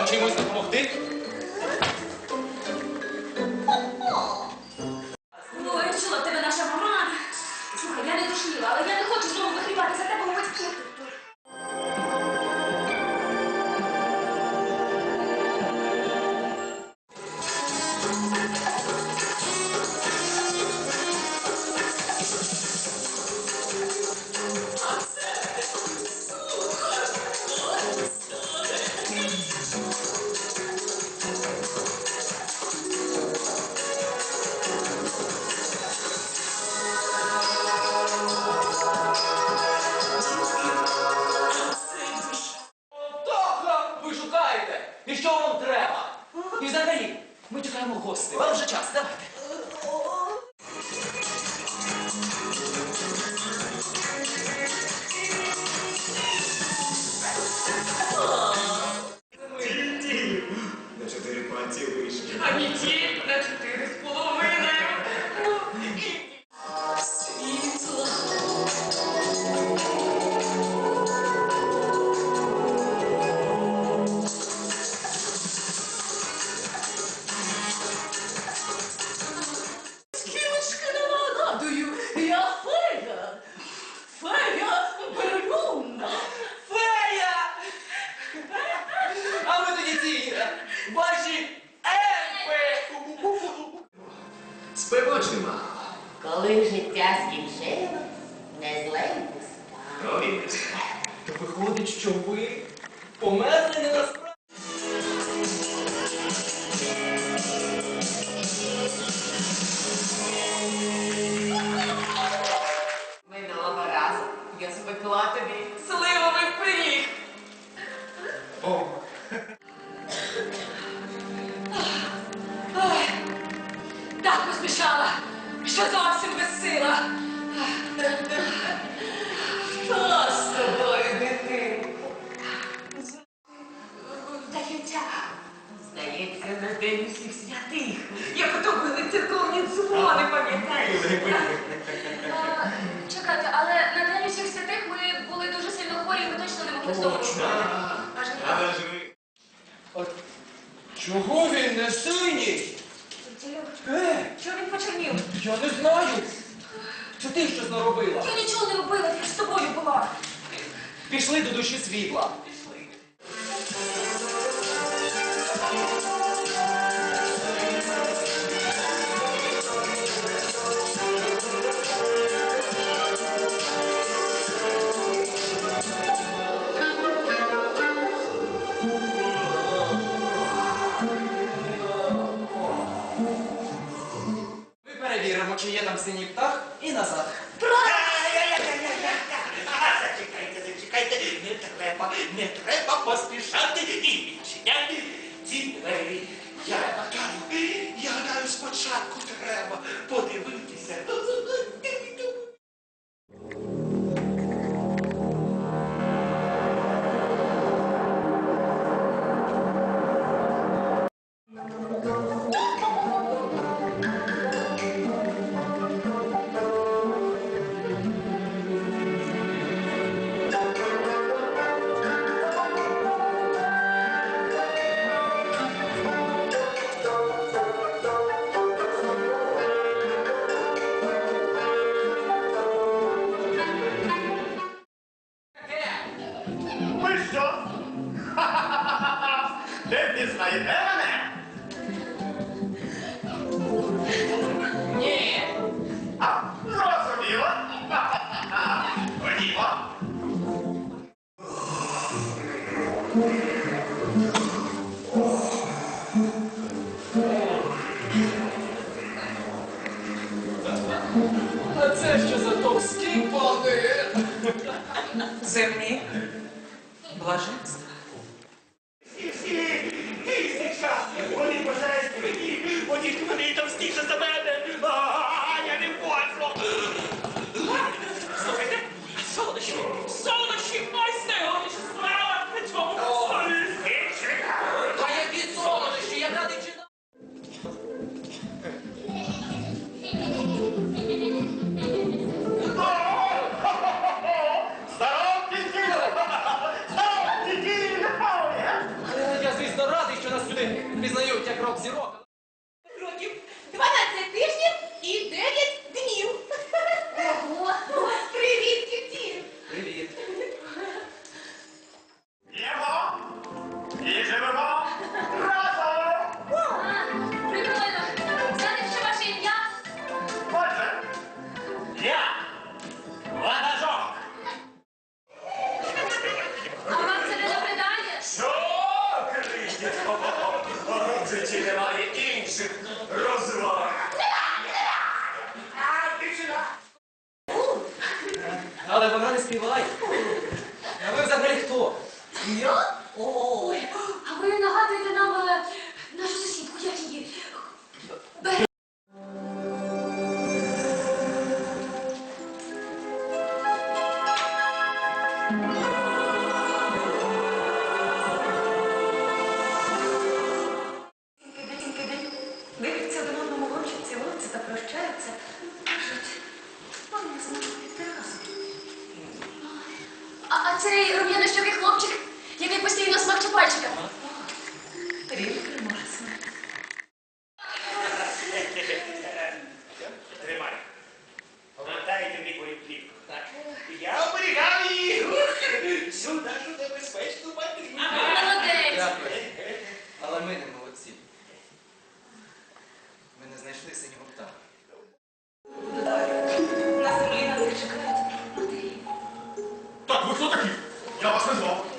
Não tinha muito o morder? Гостей. Вам вже час, давайте. Коли життя скінчилось, не спати. Провірте. То виходить, що ви померли не насправді. Минулого разу я спекла тобі. Сливовий пиріг. О, Так поспішала, що зовсім безсила. Та з тобою, дитинко. Здається, Здається, на день усіх святих. Як ото били церковні дзвони, пам'ятаєш? чекайте, але на День усіх святих ми були дуже сильно хворі, і ми точно не могли з дому Точно. Аж ніяк. Але ж ви. от чого він не синій? Е, Чого він почернів? я не знаю. Це ти щось наробила. Я нічого не робила, я ж з тобою була. Пішли до душі світла. Ми є там синій птах, і назад. А, Зачекайте, зачекайте, не треба, не треба поспішати і відчиняти ці двері. Я гадаю, я гадаю, спочатку треба подивитися. Ви що? Ха-ха-ха-ха! Не пізнаєте мене? Ні. А, зрозуміло. Ходімо. А це що за товські пани? Земні. Блаженство. Тисяча! Вони бажають мені! Вони, вони товстіше за мене! А, я не можу! Слухайте, солодощі, солодощі, ось найголовніша справа на цьому столі. А які солодощі, я радий чи рок-зірок. Років 12 тижнів і 9 днів. Ого! Привіт, дітки! Привіт. П'ємо і живемо разом. Прикольно! Знаєте, що ваше ім'я? Отже, я ватажок. А вам це не набридає? Що кричить? в житті немає інших розваг. Але вона не співає. А ви взагалі хто? Я? Ой, а ви нагадуєте нам цей рум'янощовий хлопчик, який постійно смакче пальчиками. Привіт. 하면서.